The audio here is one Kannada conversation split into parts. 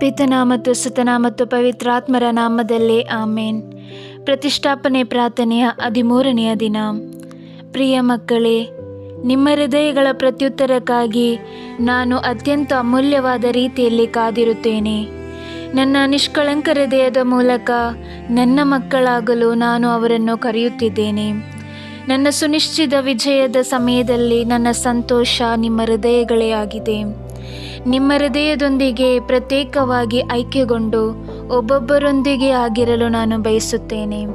ಪಿತನ ಮತ್ತು ಸುತನ ಮತ್ತು ಪವಿತ್ರಾತ್ಮರ ನಾಮದಲ್ಲೇ ಆಮೇನ್. ಪ್ರತಿಷ್ಠಾಪನೆ ಪ್ರಾರ್ಥನೆಯ ಹದಿಮೂರನೆಯ ದಿನ. ಪ್ರಿಯ ಮಕ್ಕಳೇ, ನಿಮ್ಮ ಹೃದಯಗಳ ಪ್ರತ್ಯುತ್ತರಕ್ಕಾಗಿ ನಾನು ಅತ್ಯಂತ ಅಮೂಲ್ಯವಾದ ರೀತಿಯಲ್ಲಿ ಕಾದಿರುತ್ತೇನೆ. ನನ್ನ ನಿಷ್ಕಳಂಕ ಹೃದಯದ ಮೂಲಕ ನನ್ನ ಮಕ್ಕಳಾಗಲು ನಾನು ಅವರನ್ನು ಕರೆಯುತ್ತಿದ್ದೇನೆ. ನನ್ನ ಸುನಿಶ್ಚಿತ ವಿಜಯದ ಸಮಯದಲ್ಲಿ ನನ್ನ ಸಂತೋಷ ನಿಮ್ಮ ಹೃದಯಗಳೇ ಆಗಿದೆ. ನಿಮ್ಮ ಹೃದಯದೊಂದಿಗೆ ಪ್ರತ್ಯೇಕವಾಗಿ ಐಕ್ಯಗೊಂಡು ಒಬ್ಬೊಬ್ಬರೊಂದಿಗೆ ಆಗಿರಲು ನಾನು ಬಯಸುತ್ತೇನೆ.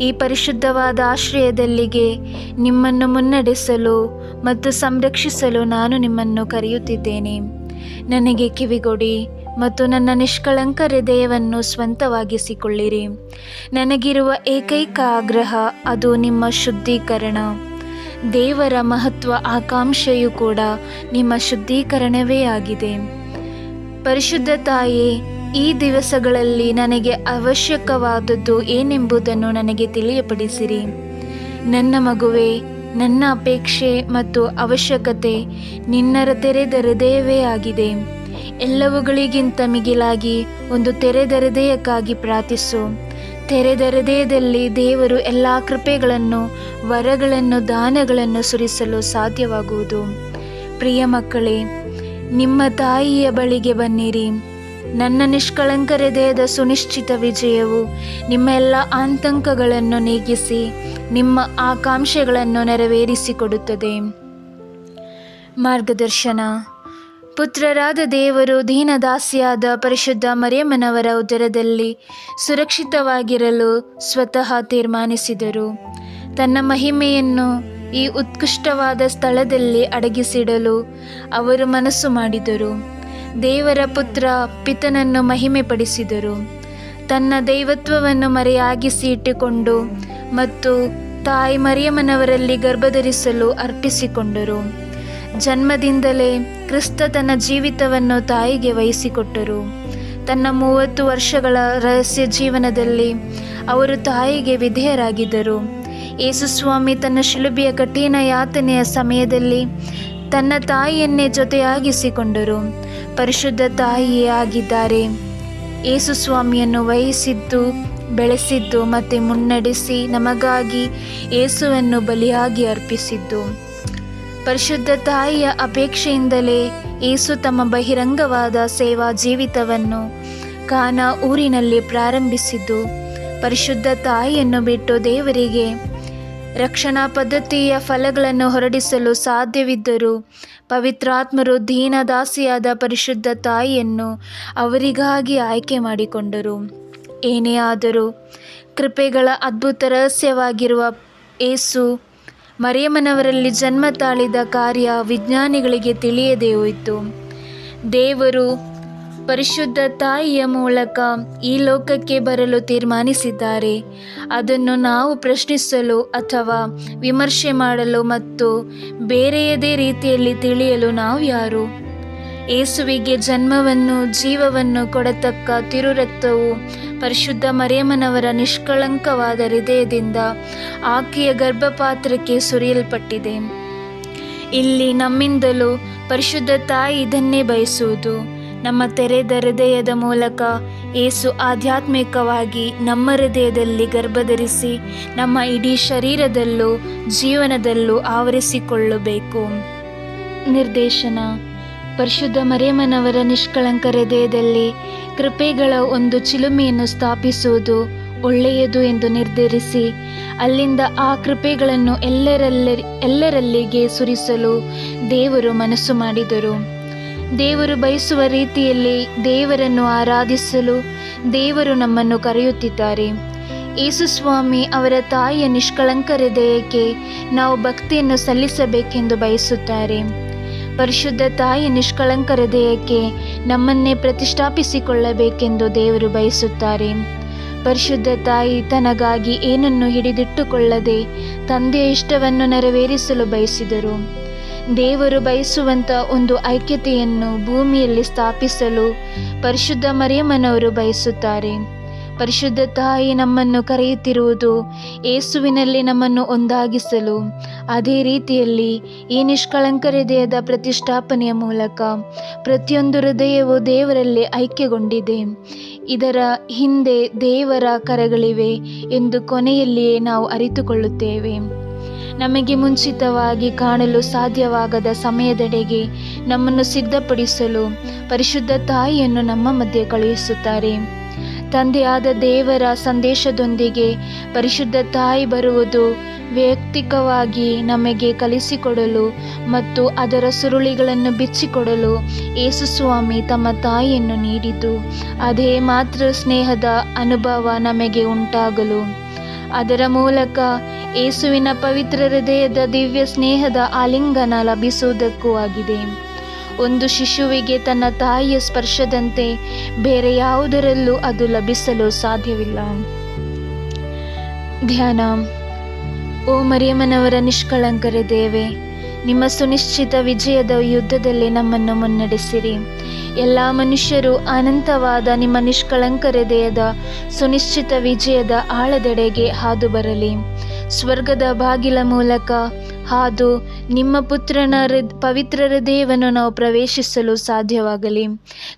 ಈ ಪರಿಶುದ್ಧವಾದ ಆಶ್ರಯದಲ್ಲಿಗೆ ನಿಮ್ಮನ್ನು ಮುನ್ನಡೆಸಲು ಮತ್ತು ಸಂರಕ್ಷಿಸಲು ನಾನು ನಿಮ್ಮನ್ನು ಕರೆಯುತ್ತಿದ್ದೇನೆ. ನನಗೆ ಕಿವಿಗೊಡಿ ಮತ್ತು ನನ್ನ ನಿಷ್ಕಳಂಕ ಹೃದಯವನ್ನು ಸ್ವಂತವಾಗಿಸಿಕೊಳ್ಳಿರಿ. ನನಗಿರುವ ಏಕೈಕ ಆಗ್ರಹ ಅದು ನಿಮ್ಮ ಶುದ್ಧೀಕರಣ. ದೇವರ ಮಹತ್ವ ಆಕಾಂಕ್ಷೆಯೂ ಕೂಡ ನಿಮ್ಮ ಶುದ್ಧೀಕರಣವೇ ಆಗಿದೆ. ಪರಿಶುದ್ಧ ತಾಯಿ, ಈ ದಿವಸಗಳಲ್ಲಿ ನನಗೆ ಅವಶ್ಯಕವಾದದ್ದು ಏನೆಂಬುದನ್ನು ನನಗೆ ತಿಳಿಯಪಡಿಸಿರಿ. ನನ್ನ ಮಗುವೆ, ನನ್ನ ಅಪೇಕ್ಷೆ ಮತ್ತು ಅವಶ್ಯಕತೆ ನಿನ್ನರ ತೆರೆದ ಆಗಿದೆ. ಎಲ್ಲವುಗಳಿಗಿಂತ ಮಿಗಿಲಾಗಿ ಒಂದು ತೆರೆದ ಹೃದಯಕ್ಕಾಗಿ ಪ್ರಾರ್ಥಿಸು. ತೆರೆದ ಹೃದಯದಲ್ಲಿ ದೇವರು ಎಲ್ಲ ಕೃಪೆಗಳನ್ನು, ವರಗಳನ್ನು, ದಾನಗಳನ್ನು ಸುರಿಸಲು ಸಾಧ್ಯವಾಗುವುದು. ಪ್ರಿಯ ಮಕ್ಕಳೇ, ನಿಮ್ಮ ತಾಯಿಯ ಬಳಿಗೆ ಬನ್ನಿರಿ. ನನ್ನ ನಿಷ್ಕಳಂಕ ಹೃದಯದ ಸುನಿಶ್ಚಿತ ವಿಜಯವು ನಿಮ್ಮ ಎಲ್ಲ ಆತಂಕಗಳನ್ನು ನೀಗಿಸಿ, ನಿಮ್ಮ ಆಕಾಂಕ್ಷೆಗಳನ್ನು ನೆರವೇರಿಸಿಕೊಡುತ್ತದೆ. ಮಾರ್ಗದರ್ಶನ. ಪುತ್ರರಾದ ದೇವರು ದೀನದಾಸಿಯಾದ ಪರಿಶುದ್ಧ ಮರಿಯಮ್ಮನವರ ಉದರದಲ್ಲಿ ಸುರಕ್ಷಿತವಾಗಿರಲು ಸ್ವತಃ ತೀರ್ಮಾನಿಸಿದರು. ತನ್ನ ಮಹಿಮೆಯನ್ನು ಈ ಉತ್ಕೃಷ್ಟವಾದ ಸ್ಥಳದಲ್ಲಿ ಅಡಗಿಸಿಡಲು ಅವರು ಮನಸ್ಸು ಮಾಡಿದರು. ದೇವರ ಪುತ್ರ ಪಿತನನ್ನು ಮಹಿಮೆಪಡಿಸಿದರು. ತನ್ನ ದೈವತ್ವವನ್ನು ಮರೆಯಾಗಿಸಿ ಇಟ್ಟುಕೊಂಡು ಮತ್ತು ತಾಯಿ ಮರಿಯಮ್ಮನವರಲ್ಲಿ ಗರ್ಭಧರಿಸಲು ಅರ್ಪಿಸಿಕೊಂಡರು. ಜನ್ಮದಿಂದಲೇ ಕ್ರಿಸ್ತ ತನ್ನ ಜೀವಿತವನ್ನು ತಾಯಿಗೆ ವಹಿಸಿಕೊಟ್ಟರು. ತನ್ನ ಮೂವತ್ತು ವರ್ಷಗಳ ರಹಸ್ಯ ಜೀವನದಲ್ಲಿ ಅವರು ತಾಯಿಗೆ ವಿಧೇಯರಾಗಿದ್ದರು. ಯೇಸುಸ್ವಾಮಿ ತನ್ನ ಶಿಲುಬೆಯ ಕಠಿಣ ಯಾತನೆಯ ಸಮಯದಲ್ಲಿ ತನ್ನ ತಾಯಿಯನ್ನೇ ಜೊತೆಯಾಗಿಸಿಕೊಂಡರು. ಪರಿಶುದ್ಧ ತಾಯಿಯೇ ಆಗಿದ್ದಾರೆ. ಯೇಸುಸ್ವಾಮಿಯನ್ನು ವಹಿಸಿದ್ದು, ಬೆಳೆಸಿದ್ದು ಮತ್ತು ಮುನ್ನಡೆಸಿ ನಮಗಾಗಿ ಏಸುವನ್ನು ಬಲಿಯಾಗಿ ಅರ್ಪಿಸಿದ್ದು. ಪರಿಶುದ್ಧ ತಾಯಿಯ ಅಪೇಕ್ಷೆಯಿಂದಲೇ ಏಸು ತಮ್ಮ ಬಹಿರಂಗವಾದ ಸೇವಾ ಜೀವಿತವನ್ನು ಕಾನ ಊರಿನಲ್ಲಿ ಪ್ರಾರಂಭಿಸಿದ್ದು. ಪರಿಶುದ್ಧ ತಾಯಿಯನ್ನು ಬಿಟ್ಟು ದೇವರಿಗೆ ರಕ್ಷಣಾ ಪದ್ಧತಿಯ ಫಲಗಳನ್ನು ಹೊರಡಿಸಲು ಸಾಧ್ಯವಿದ್ದರೂ ಪವಿತ್ರಾತ್ಮರು ದೀನದಾಸಿಯಾದ ಪರಿಶುದ್ಧ ತಾಯಿಯನ್ನು ಅವರಿಗಾಗಿ ಆಯ್ಕೆ ಮಾಡಿಕೊಂಡರು. ಏನೇ ಆದರೂ ಕೃಪೆಗಳ ಅದ್ಭುತ ರಹಸ್ಯವಾಗಿರುವ ಏಸು ಮರಿಯಮ್ಮನವರಲ್ಲಿ ಜನ್ಮ ತಾಳಿದ ಕಾರ್ಯ ವಿಜ್ಞಾನಿಗಳಿಗೆ ತಿಳಿಯದೇ ಹೋಯಿತು. ದೇವರು ಪರಿಶುದ್ಧ ತಾಯಿಯ ಮೂಲಕ ಈ ಲೋಕಕ್ಕೆ ಬರಲು ತೀರ್ಮಾನಿಸಿದ್ದಾರೆ. ಅದನ್ನು ನಾವು ಪ್ರಶ್ನಿಸಲು ಅಥವಾ ವಿಮರ್ಶೆ ಮಾಡಲು ಮತ್ತು ಬೇರೆಯದೇ ರೀತಿಯಲ್ಲಿ ತಿಳಿಯಲು ನಾವು ಯಾರು? ಏಸುವಿಗೆ ಜನ್ಮವನ್ನು, ಜೀವವನ್ನು ಕೊಡತಕ್ಕ ತಿರುರಕ್ತವು ಪರಿಶುದ್ಧ ಮರಿಯಮ್ಮನವರ ನಿಷ್ಕಳಂಕವಾದ ಹೃದಯದಿಂದ ಆಕೆಯ ಗರ್ಭಪಾತ್ರಕ್ಕೆ ಸುರಿಯಲ್ಪಟ್ಟಿದೆ. ಇಲ್ಲಿ ನಮ್ಮಿಂದಲೂ ಪರಿಶುದ್ಧ ತಾಯಿ ಇದನ್ನೇ ಬಯಸುವುದು. ನಮ್ಮ ತೆರೆದ ಹೃದಯದ ಮೂಲಕ ಏಸು ಆಧ್ಯಾತ್ಮಿಕವಾಗಿ ನಮ್ಮ ಹೃದಯದಲ್ಲಿ ಗರ್ಭಧರಿಸಿ ನಮ್ಮ ಇಡೀ ಶರೀರದಲ್ಲೂ ಜೀವನದಲ್ಲೂ ಆವರಿಸಿಕೊಳ್ಳಬೇಕು. ನಿರ್ದೇಶನ ಪರಿಶುದ್ಧ ಮರೇಮನವರ ನಿಷ್ಕಳಂಕ ಹೃದಯದಲ್ಲಿ ಕೃಪೆಗಳ ಒಂದು ಚಿಲುಮೆಯನ್ನು ಸ್ಥಾಪಿಸುವುದು ಒಳ್ಳೆಯದು ಎಂದು ನಿರ್ಧರಿಸಿ, ಅಲ್ಲಿಂದ ಆ ಕೃಪೆಗಳನ್ನು ಎಲ್ಲರಲ್ಲ, ಎಲ್ಲರಲ್ಲಿಗೆ ಸುರಿಸಲು ದೇವರು ಮನಸ್ಸು ಮಾಡಿದರು. ದೇವರು ಬಯಸುವ ರೀತಿಯಲ್ಲಿ ದೇವರನ್ನು ಆರಾಧಿಸಲು ದೇವರು ನಮ್ಮನ್ನು ಕರೆಯುತ್ತಿದ್ದಾರೆ. ಯೇಸುಸ್ವಾಮಿ ಅವರ ತಾಯಿಯ ನಿಷ್ಕಳಂಕ ಹೃದಯಕ್ಕೆ ನಾವು ಭಕ್ತಿಯನ್ನು ಸಲ್ಲಿಸಬೇಕೆಂದು ಬಯಸುತ್ತಾರೆ. ಪರಿಶುದ್ಧ ತಾಯಿ ನಿಷ್ಕಳಂಕ ಹೃದಯಕ್ಕೆ ನಮ್ಮನ್ನೇ ಪ್ರತಿಷ್ಠಾಪಿಸಿಕೊಳ್ಳಬೇಕೆಂದು ದೇವರು ಬಯಸುತ್ತಾರೆ. ಪರಿಶುದ್ಧ ತಾಯಿ ತನಗಾಗಿ ಏನನ್ನು ಹಿಡಿದಿಟ್ಟುಕೊಳ್ಳದೆ ತಂದೆಯ ಇಷ್ಟವನ್ನು ನೆರವೇರಿಸಲು ಬಯಸಿದರು. ದೇವರು ಬಯಸುವಂಥ ಒಂದು ಐಕ್ಯತೆಯನ್ನು ಭೂಮಿಯಲ್ಲಿ ಸ್ಥಾಪಿಸಲು ಪರಿಶುದ್ಧ ಮರಿಯಮ್ಮನವರು ಬಯಸುತ್ತಾರೆ. ಪರಿಶುದ್ಧ ತಾಯಿ ನಮ್ಮನ್ನು ಕರೆಯುತ್ತಿರುವುದು ಏಸುವಿನಲ್ಲಿ ನಮ್ಮನ್ನು ಒಂದಾಗಿಸಲು. ಅದೇ ರೀತಿಯಲ್ಲಿ ಈ ನಿಷ್ಕಳಂಕ ಹೃದಯದ ಪ್ರತಿಷ್ಠಾಪನೆಯ ಮೂಲಕ ಪ್ರತಿಯೊಂದು ಹೃದಯವು ದೇವರಲ್ಲಿ ಐಕ್ಯಗೊಂಡಿದೆ. ಇದರ ಹಿಂದೆ ದೇವರ ಕರಗಳಿವೆ ಎಂದು ಕೊನೆಯಲ್ಲಿಯೇ ನಾವು ಅರಿತುಕೊಳ್ಳುತ್ತೇವೆ. ನಮಗೆ ಮುಂಚಿತವಾಗಿ ಕಾಣಲು ಸಾಧ್ಯವಾಗದ ಸಮಯದೆಡೆಗೆ ನಮ್ಮನ್ನು ಸಿದ್ಧಪಡಿಸಲು ಪರಿಶುದ್ಧ ತಾಯಿಯನ್ನು ನಮ್ಮ ಮಧ್ಯೆ ಕಳುಹಿಸುತ್ತಾರೆ. ತಂದೆಯಾದ ದೇವರ ಸಂದೇಶದೊಂದಿಗೆ ಪರಿಶುದ್ಧ ತಾಯಿ ಬರುವುದು ವೈಯಕ್ತಿಕವಾಗಿ ನಮಗೆ ಕಲಿಸಿಕೊಡಲು ಮತ್ತು ಅದರ ಸುರುಳಿಗಳನ್ನು ಬಿಚ್ಚಿಕೊಡಲು ಯೇಸುಸ್ವಾಮಿ ತಮ್ಮ ತಾಯಿಯನ್ನು ನೀಡಿತು. ಅದೇ ಮಾತ್ರ ಸ್ನೇಹದ ಅನುಭವ ನಮಗೆ ಉಂಟಾಗಲು. ಅದರ ಮೂಲಕ ಯೇಸುವಿನ ಪವಿತ್ರ ಹೃದಯದ ದಿವ್ಯ ಸ್ನೇಹದ ಆಲಿಂಗನ ಲಭಿಸುವುದಕ್ಕೂ ಆಗಿದೆ. ಒಂದು ಶಿಶುವಿಗೆ ತನ್ನ ತಾಯಿಯ ಸ್ಪರ್ಶದಂತೆ ಬೇರೆ ಯಾವುದರಲ್ಲೂ ಅದು ಲಭಿಸಲು ಸಾಧ್ಯವಿಲ್ಲ. ಧ್ಯಾನ. ಓ ಮರಿಯಮ್ಮನವರ ನಿಷ್ಕಳಂಕರ ದೇವೆ, ನಿಮ್ಮ ಸುನಿಶ್ಚಿತ ವಿಜಯದ ಯುದ್ಧದಲ್ಲಿ ನಮ್ಮನ್ನು ಮುನ್ನಡೆಸಿರಿ. ಎಲ್ಲ ಮನುಷ್ಯರು ಅನಂತವಾದ ನಿಮ್ಮ ನಿಷ್ಕಳಂಕ ಹೃದಯದ ಸುನಿಶ್ಚಿತ ವಿಜಯದ ಆಳದೆಡೆಗೆ ಹಾದು ಬರಲಿ. ಸ್ವರ್ಗದ ಬಾಗಿಲ ಮೂಲಕ ಹಾದು ನಿಮ್ಮ ಪುತ್ರನ ಪವಿತ್ರ ಹೃದಯವನ್ನು ನಾವು ಪ್ರವೇಶಿಸಲು ಸಾಧ್ಯವಾಗಲಿ.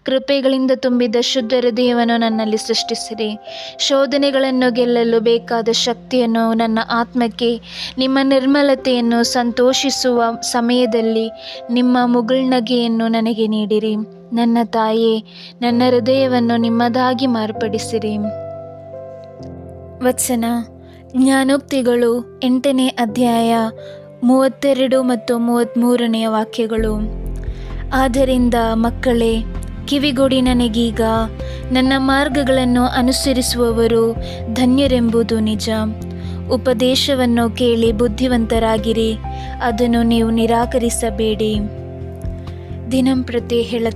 ಕೃಪೆಗಳಿಂದ ತುಂಬಿದ ಶುದ್ಧ ಹೃದಯವನ್ನು ನನ್ನಲ್ಲಿ ಸೃಷ್ಟಿಸಿರಿ. ಶೋಧನೆಗಳನ್ನು ಗೆಲ್ಲಲು ಬೇಕಾದ ಶಕ್ತಿಯನ್ನು ನನ್ನ ಆತ್ಮಕ್ಕೆ, ನಿಮ್ಮ ನಿರ್ಮಲತೆಯನ್ನು ಸಂತೋಷಿಸುವ ಸಮಯದಲ್ಲಿ ನಿಮ್ಮ ಮುಗುಳ್ನಗೆಯನ್ನು ನನಗೆ ನೀಡಿರಿ. ನನ್ನ ತಾಯೇ, ನನ್ನ ಹೃದಯವನ್ನು ನಿಮ್ಮದಾಗಿ ಮಾರ್ಪಡಿಸಿರಿ. ವಚನ, ಜ್ಞಾನೋಕ್ತಿಗಳು ಎಂಟನೇ ಅಧ್ಯಾಯ ಮೂವತ್ತೆರಡು ಮತ್ತು ಮೂವತ್ತ್ಮೂರನೆಯ ವಾಕ್ಯಗಳು, ಆದ್ದರಿಂದ ಮಕ್ಕಳೇ, ಕಿವಿಗೊಡಿ ನನಗೀಗ ನನ್ನ ಮಾರ್ಗಗಳನ್ನು ಅನುಸರಿಸುವವರು ಧನ್ಯರೆಂಬುದು ನಿಜ. ಉಪದೇಶವನ್ನು ಕೇಳಿ ಬುದ್ಧಿವಂತರಾಗಿರಿ, ಅದನ್ನು ನೀವು ನಿರಾಕರಿಸಬೇಡಿ. ದಿನಂಪ್ರತಿ ಹೇಳ